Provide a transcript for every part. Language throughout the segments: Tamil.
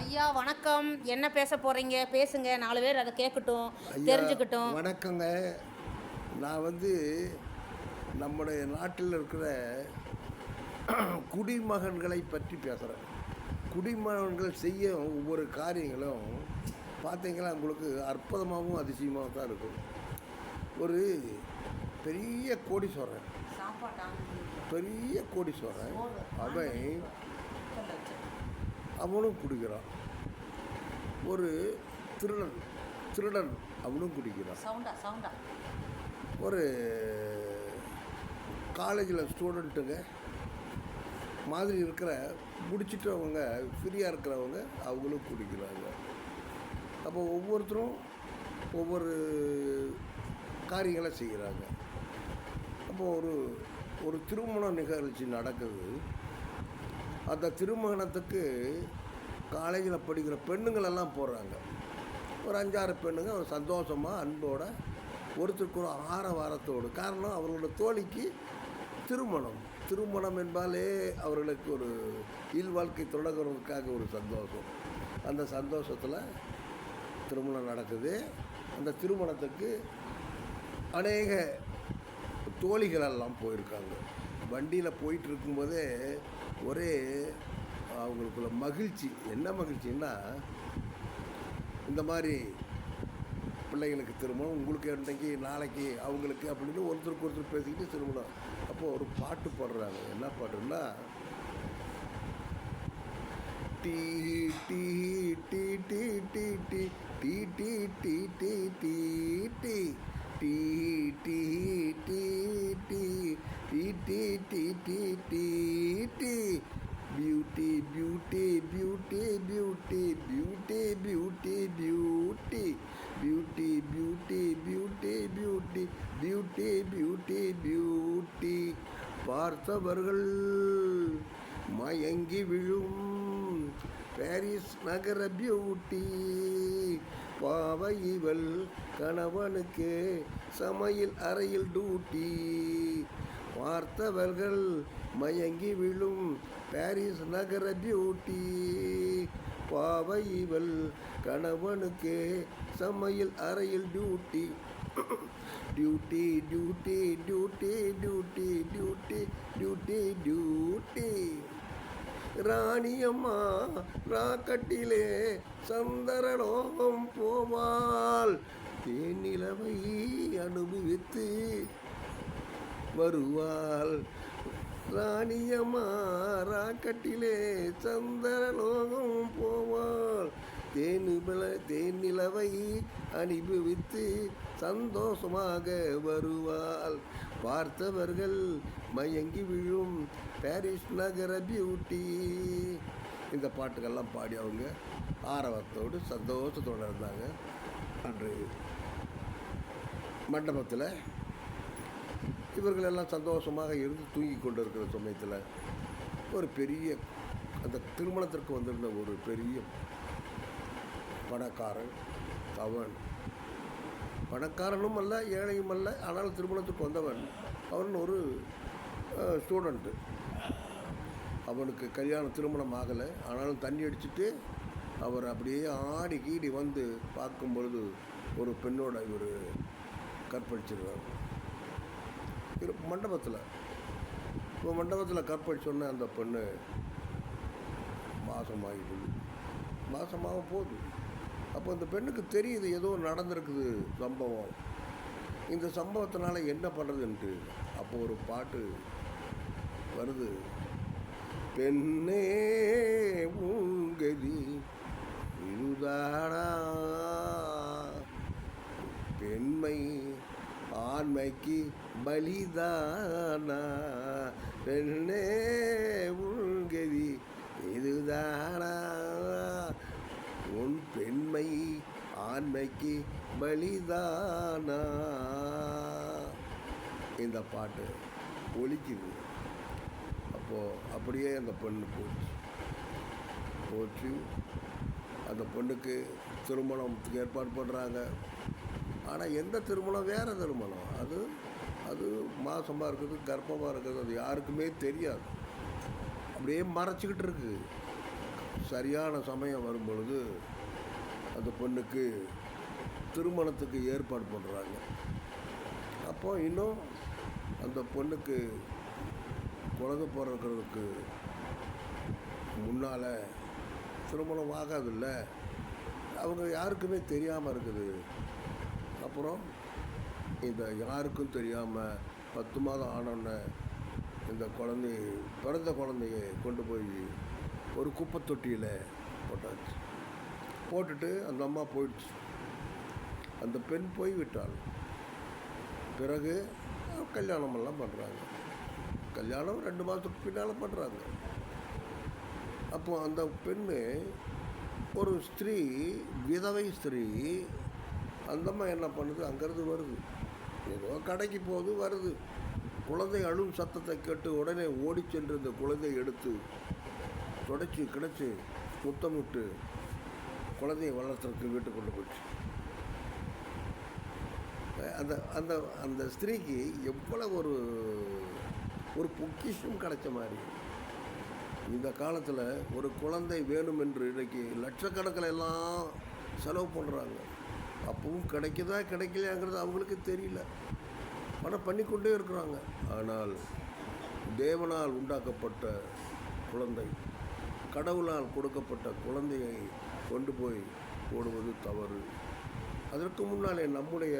ஐயா வணக்கம். என்ன பேச போறீங்க? பேசுங்க. நாலு பேர் அதை கேட்கட்டும் தெரிஞ்சுக்கட்டும். வணக்கங்க. நான் வந்து நம்முடைய நாட்டில் இருக்கிற குடிமகன்களை பற்றி பேசுகிறேன் குடிமகன்கள் செய்ய ஒவ்வொரு காரியங்களும் பார்த்தீங்கன்னா உங்களுக்கு அற்புதமாகவும் அதிசயமாகவும் தான் இருக்கும். ஒரு பெரிய கோடீஸ்வரன் பெரிய கோடீஸ்வரன் அவன் அவனும் குடிக்கிறான். ஒரு திருடன் திருடன் அவனும் குடிக்கிறான். சவுண்டா சவுண்டா. ஒரு காலேஜில் ஸ்டூடெண்ட்டுங்க மாதிரி இருக்கிற முடிச்சிட்டவங்க ஃப்ரீயாக இருக்கிறவங்க அவங்களும் குடிக்கிறாங்க. அப்போ ஒவ்வொருத்தரும் ஒவ்வொரு காரியங்களை செய்கிறாங்க. அப்போ ஒரு ஒரு திருமண நிகழ்ச்சி நடக்குது. அந்த திருமணத்துக்கு காலேஜில் படிக்கிற பெண்ணுங்களெல்லாம் போடுறாங்க. ஒரு அஞ்சாறு பெண்ணுங்க ஒரு சந்தோஷமாக அன்போட ஒருத்தருக்கு ஒரு ஆரவாரத்தோடு காரணம் அவர்களோட தோழிக்கு திருமணம். திருமணம் என்பாலே அவர்களுக்கு ஒரு இல்வாழ்க்கை தொடங்குறதுக்காக ஒரு சந்தோஷம். அந்த சந்தோஷத்தில் திருமணம் நடக்குது. அந்த திருமணத்துக்கு அநேக தோழிகளெல்லாம் போயிருக்காங்க. வண்டியில் போயிட்டு இருக்கும்போதே ஒரே அவங்களுக்குள்ள மகிழ்ச்சி என்ன மகிழ்ச்சின்னா இந்த மாதிரி பிள்ளைங்களுக்கு திருமணம் உங்களுக்கு இன்றைக்கி நாளைக்கு அவங்களுக்கு அப்படின்னு ஒருத்தருக்கு ஒருத்தர் பேசிக்கிட்டு திருமணம் அப்போது ஒரு பாட்டு பாடுறாங்க என்ன பாட்டுன்னா டீ டீ டீ டீ டீ டீ டீ டீ டீ டீ டீ டீ டீ டீ டீ டீ டி டி டி டி டி tea. Beauty beauty beauty beauty beauty beauty beauty beauty beauty beauty beauty beauty beauty beauty பார்த்தவர்கள் மயங்கி விழும். பாரிஸ் நகர பியூட்டி பாவ இவள் கணவனுக்கு சமையல் அறையில் டூட்டி பார்த்தவர்கள் மயங்கி விழும் பாரிஸ் நகர பியூட்டி பாவை இவள் கணவனுக்கு சமையல் அறையில் duty. Duty duty duty duty duty duty duty. Raniyamma ராக்கட்டிலே சந்தரலோகம் போவாள். தேனிலவை அனுபவித்து வருவாள். ராணியம்மா ராக்கட்டிலே சந்திரலோகம் போவாள். தேனிபல தேனிலவை அனுபவித்து சந்தோஷமாக வருவாள். பார்த்தவர்கள் மயங்கி விழும் பாரிஸ் நகர பியூட்டி இந்த பாட்டுக்கெல்லாம் பாடி அவங்க ஆரவத்தோடு சந்தோஷத்தோடு இருந்தாங்க. அன்று மண்டபத்தில் இவர்கள் எல்லாம் சந்தோஷமாக இருந்து தூங்கி கொண்டு இருக்கிற சமயத்தில் ஒரு பெரிய அந்த திருமணத்திற்கு வந்திருந்த ஒரு பெரிய பணக்காரன் அவன் பணக்காரனும் அல்ல ஏழையும் அல்ல ஆனால் திருமணத்துக்கு வந்தவன். அவன் ஒரு ஸ்டூடெண்ட்டு அவனுக்கு கல்யாணம் திருமணம் ஆகலை. ஆனாலும் தண்ணி அடிச்சுட்டு அவர் அப்படியே ஆடி கீடி வந்து பார்க்கும் பொழுது ஒரு பெண்ணோட இவர் கற்பழிச்சிருவார். மண்டபத்தில். இப்போ மண்டபத்தில் கற்பழிச்சோன்னே அந்த பெண்ணு மாசமாகிடுது மாசமாக போகுது. அப்போ இந்த பெண்ணுக்கு தெரியுது ஏதோ நடந்திருக்குது சம்பவம். இந்த சம்பவத்தினால என்ன பண்ணுறதுன்ட்டு அப்போ ஒரு பாட்டு வருது. பெண்ணே உங்கதி இதுதானா பெண்மை ஆண்மைக்கு பலிதானா? பெண்ணே உள்கதி இதுதானா? உன் பெண்மை ஆண்மைக்கு பலிதானா? இந்த பாட்டு ஒலிக்குது. அப்போது அப்படியே அந்த பொண்ணு போச்சு. போச்சு. அந்த பொண்ணுக்கு திருமணத்துக்கு ஏற்பாடு பண்ணுறாங்க ஆனால் எந்த திருமணம்? வேறு திருமணம். அது அது மாசமாக இருக்குது கர்ப்பமாக இருக்குது அது யாருக்குமே தெரியாது. அப்படியே மறைச்சிக்கிட்டு இருக்கு. சரியான சமயம் வரும் பொழுது அந்த பொண்ணுக்கு திருமணத்துக்கு ஏற்பாடு பண்ணுறாங்க அப்போ இன்னும் அந்த பொண்ணுக்கு குழந்த பிறக்கிறதுக்கு முன்னால் திருமணம் ஆகாதில்ல. அவங்க யாருக்குமே தெரியாமல் இருக்குது. அப்புறம் இந்த யாருக்கும் தெரியாமல் பத்து மாதம் ஆனோடனே இந்த குழந்தை பிறந்த குழந்தைய கொண்டு போய் ஒரு குப்பை தொட்டியில் போட்டாச்சு. போட்டுட்டு அந்த அம்மா போயிடுச்சு. அந்த பெண் போய் விட்டாள். பிறகு கல்யாணமெல்லாம் பண்ணுறாங்க கல்யாணம் ரெண்டு மாதத்துக்கு பின்னால் பண்ணுறாங்க அப்போ அந்த பெண்ணு ஒரு ஸ்திரீ விதவை ஸ்திரீ அந்தம்மா என்ன பண்ணுது? அங்கேருந்து வருது. ஏதோ கடைக்கு போது வருது. குழந்தை அழும் சத்தத்தை கேட்டு உடனே ஓடி சென்று இந்த குழந்தையை எடுத்து தொடச்சி கிடச்சி முத்தமிட்டு குழந்தையை வளர்த்துறதுக்கு வீட்டுக்கு கொண்டு போச்சு அந்த அந்த அந்த ஸ்திரீக்கு எவ்வளோ ஒரு ஒரு பொக்கிஷம் கிடைச்ச மாதிரி. இந்த காலத்தில் ஒரு குழந்தை வேணும் என்று இன்றைக்கி லட்சக்கணக்கில் எல்லாம் செலவு பண்ணுறாங்க அப்பவும் கிடைக்குதா கிடைக்கலையாங்கிறது அவங்களுக்கு தெரியல. ஆனால் பண்ணிக்கொண்டே இருக்கிறாங்க. ஆனால் தேவனால் உண்டாக்கப்பட்ட குழந்தை கடவுளால் கொடுக்கப்பட்ட குழந்தையை கொண்டு போய் போடுவது தவறு. அதற்கு முன்னாலே நம்முடைய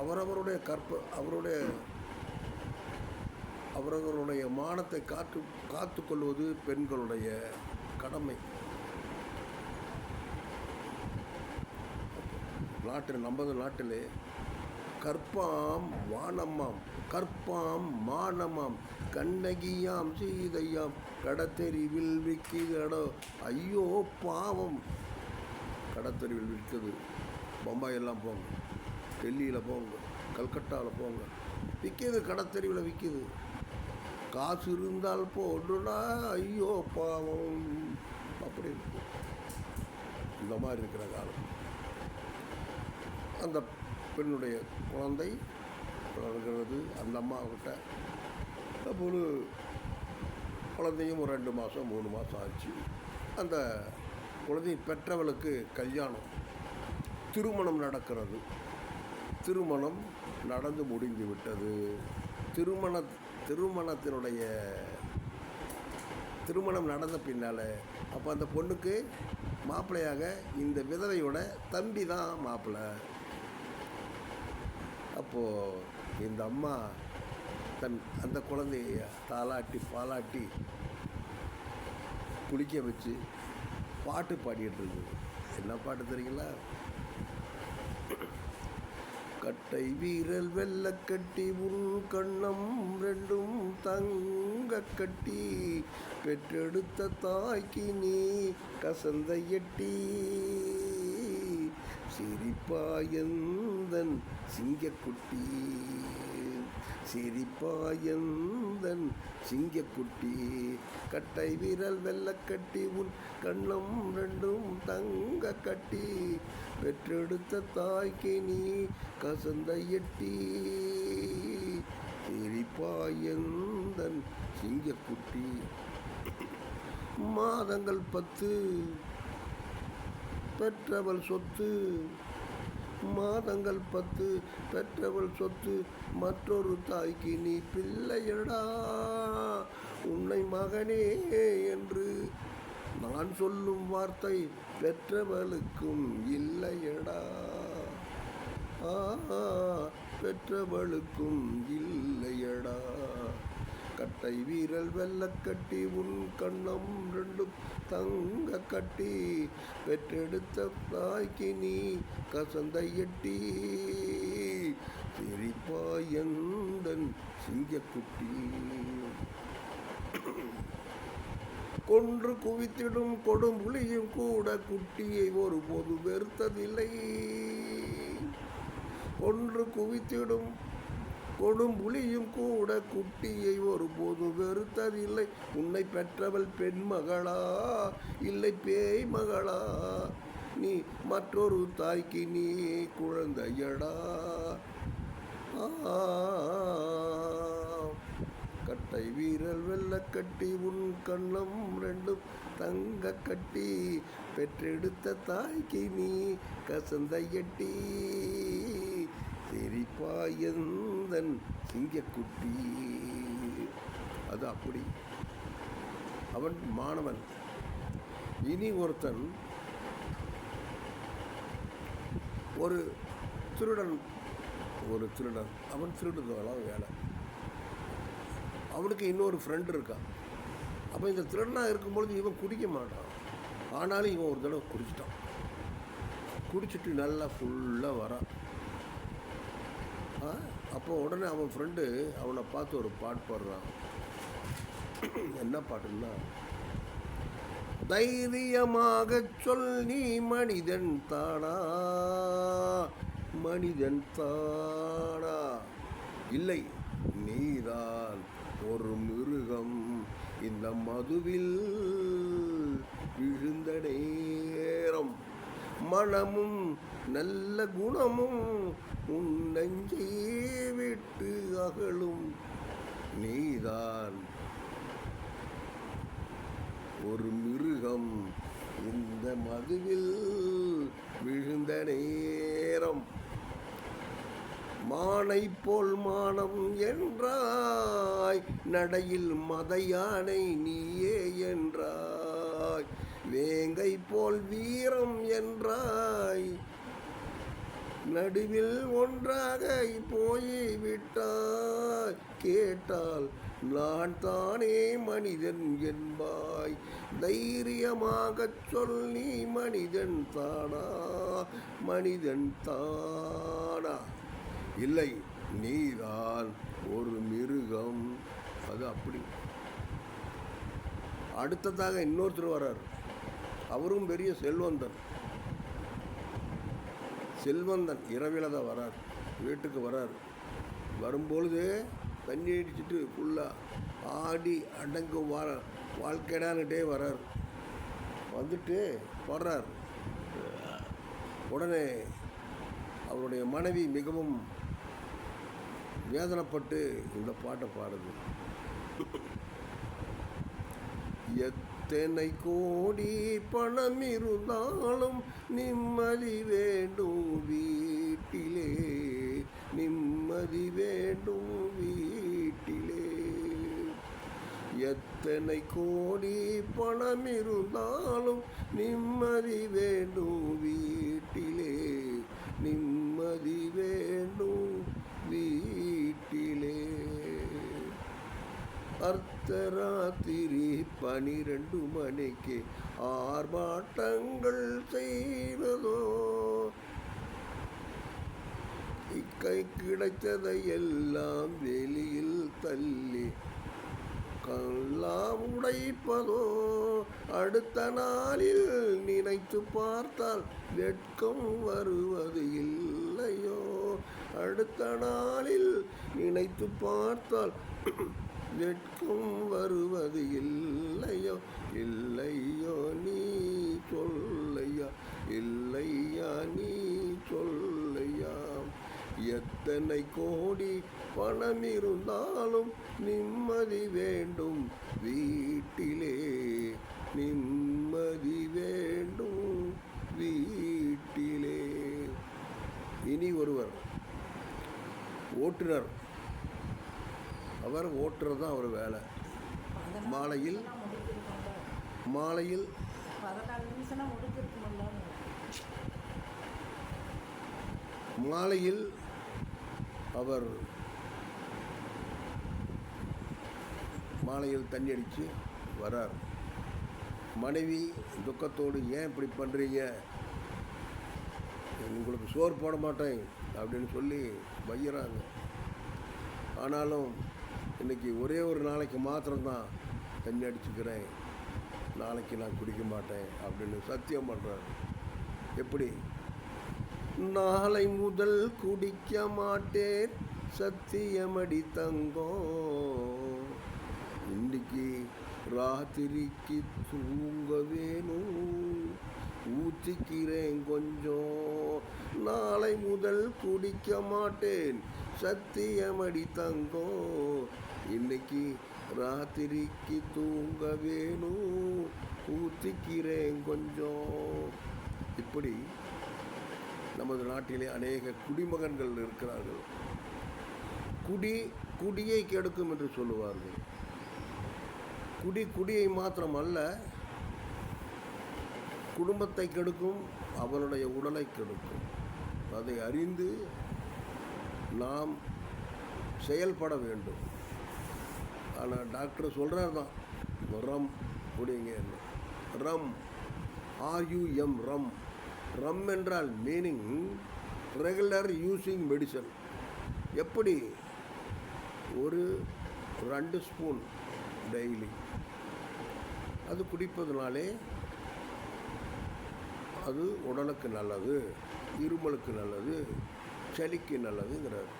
அவரவருடைய கற்ப அவருடைய அவரவருடைய மானத்தை காத்து காத்து கொள்வது பெண்களுடைய கடமை. நாட்டில் நமது நாட்டிலே கற்பாம் வானம்மாம் கற்பாம் மானமாம் கண்ணகியாம் சீதையாம் கடத்தெறிவில் விற்கிதடோ ஐயோ பாவம். கடத்தெருவில் விற்கிறது பம்பாயெல்லாம் போங்க டெல்லியில் போங்க கல்கட்டாவில் போங்க. விற்கிது கடத்தெருவில் விற்கிது காசு இருந்தால் போடுனா ஐயோ பாவம். அப்படி இந்த மாதிரி இருக்கிற காலம். அந்த பெண்ணுடைய குழந்தை வளர்கிறது அந்த அம்மாக்கிட்ட அப்போ ஒரு குழந்தையும் ஒரு ரெண்டு மாதம் மூணு மாதம் ஆச்சு. அந்த குழந்தை பெற்றவளுக்கு கல்யாணம் திருமணம் நடக்கிறது. திருமணம் நடந்து முடிந்து விட்டது. திருமண திருமணத்தினுடைய திருமணம் நடந்த பின்னால் அப்போ அந்த பொண்ணுக்கு மாப்பிள்ளையாக இந்த விதவையோட தம்பி தான் மாப்பிள்ளை. அப்போது இந்த அம்மா தன் அந்த குழந்தைய தாளாட்டி பாலாட்டி குளிக்க வச்சு பாட்டு பாடிட்டு இருந்தது. என்ன பாட்டு தெரியுங்களா? கட்டை வீரல் வெள்ளக்கட்டி கட்டி கண்ணம் ரெண்டும் தங்க கட்டி பெற்றெடுத்த தாய்க்கு நீ கசந்த எட்டி சிரிப்பாயந்தன் சிங்கக்குட்டி. சிரிப்பாயந்தன் சிங்கக்குட்டி. கட்டை வீரல் வெள்ளக்கட்டி உன் கண்ணம் ரெண்டும் தங்க கட்டி. பெற்றெடுத்த தாய்க்கு நீ கசந்த எட்டி. சிரிப்பாயந்தன் சிங்கக்குட்டி. மாதங்கள் பத்து பெற்றவள் சொத்து. மாதங்கள் பத்து பெற்றவள் சொத்து மற்றொரு தாய்க்கு நீ பிள்ளையடா. உன்னை மகனே என்று நான் சொல்லும் வார்த்தை பெற்றவளுக்கும் இல்லையடா. ஆ பெற்றவளுக்கும் இல்லையடா. கட்டை வீரல் வெள்ளக்கட்டி உன் கண்ணம் ரெண்டும் தங்க கட்டி. பெற்றெடுத்த தாய்க்கு நீ கசந்த எட்டி. சிரிப்பாயந்தன் சிங்கக்குட்டி. கொன்று குவித்திடும் கொடும் புலியும் கூட குட்டியை ஒருபோது வெறுத்ததில்லை. கொன்று குவித்திடும் கொடும்புலியும் கூட குட்டியை ஒருபோதும் வெறுத்ததில்லை. உன்னை பெற்றவள் பெண் மகளா இல்லை பேய் மகளா நீ மற்றொரு தாய்க்கு நீ குழந்தையடா? ஆ, கட்டை வீரல் வெள்ள கட்டி உன் கண்ணம் ரெண்டும் தங்க கட்டி பெற்றெடுத்த தாய்க்கு நீ கசந்த எட்டி சிரிப்பாயந்தன் சிங்கக்குட்டி. அது அப்படி. அவன் மாணவன். இனி ஒருத்தன் ஒரு திருடன். ஒரு திருடன். அவன் திருடுதெல்லாம் வேலை. அவனுக்கு இன்னொரு ஃப்ரெண்டு இருக்கான் அப்போ இந்த திருடனாக இருக்கும்பொழுது இவன் குடிக்க மாட்டான். ஆனாலும் இவன் ஒரு தடவை குடிச்சிட்டான். குடிச்சிட்டு நல்லா ஃபுல்லாக வரான். ஆ? அப்போ உடனே அவன் ஃப்ரெண்டு அவனை பார்த்து ஒரு பாட்டு பாடுறான். என்ன பாட்டுன்னா தைரியமாக சொல் நீ மனிதன் தானா? மனிதன் தானா? இல்லை நீதான் ஒரு மிருகம். இந்த மதுவில் விழுந்த நேரம். மனமும் நல்ல குணமும் உன் நெஞ்சை விட்டு அகலும் நீதான். ஒரு மிருகம் இந்த மதுவில் விழுந்த நேரம் மானை போல் மானம் என்றாய். நடையில் மத யானை நீயே என்றாய். வேங்கை போல் வீரம் என்றாய். நடுவில் ஒன்றாக போய்விட்டாய். கேட்டால் நான் தானே மனிதன் என்பாய். தைரியமாகச் சொல் நீ மனிதன் தானா? மனிதன் தானா? இல்லை நீதான் ஒரு மிருகம். அது அப்படி. அடுத்ததாக இன்னொருத்தர் வர்றார். அவரும் பெரிய செல்வந்தன் செல்வந்தன் இரவில் தான் வரார் வீட்டுக்கு வரார். வரும்பொழுது தண்ணி அடிச்சுட்டு ஃபுல்லாக ஆடி அடங்கு வா வாழ்க்கைடான்னுட்டே வரார். வந்துட்டு வர்றார். உடனே அவருடைய மனைவி மிகவும் வேதனைப்பட்டு இந்த பாட்டை பாடுது. எத்தனை கோடி பணம் இருந்தாலும் நிம்மதி வேண்டும் வீட்டிலே. நிம்மதி வேண்டும் வீட்டிலே. எத்தனை கோடி பணம் இருந்தாலும் நிம்மதி வேண்டும் வீட்டிலே. ராத்திரி பனிரெண்டு மணிக்கு ஆர்ப்பாட்டங்கள் செய்ததோ? இக்கை கிடைத்ததை எல்லாம் வெளியில் தள்ளி கல்லாம் உடைப்பதோ? அடுத்த நாளில் நினைத்து பார்த்தால் வெட்கம் வருவது இல்லையோ? அடுத்த நாளில் நினைத்து பார்த்தால் வெட்கம் வருவது இல்லையோ? இல்லையோ நீ சொல்லையா? இல்லையா நீ சொல்லையா? எத்தனை கோடி பணம் இருந்தாலும் நிம்மதி வேண்டும். வீட்டிலே நிம்மதி வேண்டும். வீட்டிலே. இனி ஒருவர். ஓட்டுநர். அவர் ஓட்டுறது தான் அவர் வேலை. மாலையில் மாலையில். மாலையில் அவர் மாலையில் தண்ணி அடித்து வரார். மனைவி துக்கத்தோடு ஏன் இப்படி பண்ணுறீங்க உங்களுக்கு சோறு போட மாட்டேன் அப்படின்னு சொல்லி வையிறாங்க. ஆனாலும் இன்னைக்கு ஒரே ஒரு நாளைக்கு மாத்திரம்தான் தண்ணி அடிச்சுக்கிறேன். நாளைக்கு நான் குடிக்க மாட்டேன் அப்படின்னு சத்தியம் பண்ணுறாரு எப்படி? நாளை முதல் குடிக்க மாட்டேன். சத்தியமடி தங்கம். இன்னைக்கு ராத்திரிக்கு தூங்க வேணும் ஊற்றிக்கிறேன் கொஞ்சம். நாளை முதல் குடிக்க மாட்டேன். சத்தியமடி தங்கம். இன்னைக்கு ராத்திரிக்கு தூங்க வேணும் ஊத்திக்கிறேன் கொஞ்சம். இப்படி நமது நாட்டிலே அநேக குடிமகன்கள் இருக்கிறார்கள். குடி குடியை கெடுக்கும் என்று சொல்லுவார்கள். குடி குடியை மாத்திரமல்ல குடும்பத்தை கெடுக்கும் அவனுடைய உடலை கெடுக்கும். அதை அறிந்து நாம் செயல்பட வேண்டும். ஆனால் டாக்டர் சொல்கிறார் தான் ரம் குடிங்க ரம் ஆர்யூஎம் ரம். ரம் என்றால் மீனிங் ரெகுலர் யூஸிங் மெடிசன் எப்படி? ஒரு ரெண்டு ஸ்பூன் டெய்லி அது குடிப்பதனாலே அது உடலுக்கு நல்லது இருமலுக்கு நல்லது சளிக்கு நல்லதுங்கிறார்.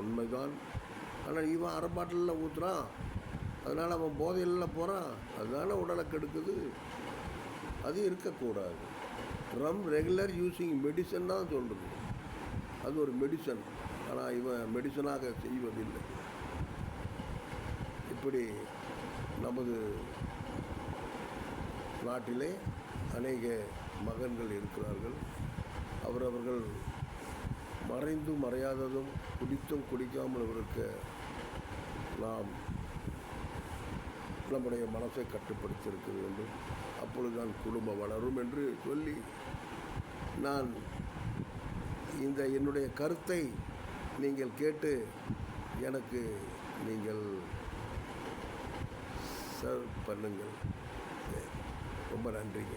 உண்மைதான். ஆனால் இவன் அரை பாட்டிலில் ஊற்றுறான் அதனால் அவன் போதையில் போகிறான் அதனால் உடலை கெடுக்குது. அது இருக்கக்கூடாது. ரம் ரெகுலர் யூஸிங் மெடிசன் தான் சொல்கிறது அது ஒரு மெடிசன். ஆனால் இவன் மெடிசனாக செய்வதில்லை. இப்படி நமது நாட்டிலே அநேக மகன்கள் இருக்கிறார்கள். அவரவர்கள் மறைந்தும் மறையாததும் குடித்தும் குடிக்காமல் இருக்க நாம் நம்முடைய மனசை கட்டுப்படுத்தியிருக்க வேண்டும். அப்பொழுதுதான் குடும்பம் வளரும் என்று சொல்லி நான் இந்த என்னுடைய கருத்தை நீங்கள் கேட்டு எனக்கு நீங்கள் சர்வ் பண்ணுங்கள். ரொம்ப நன்றிங்க.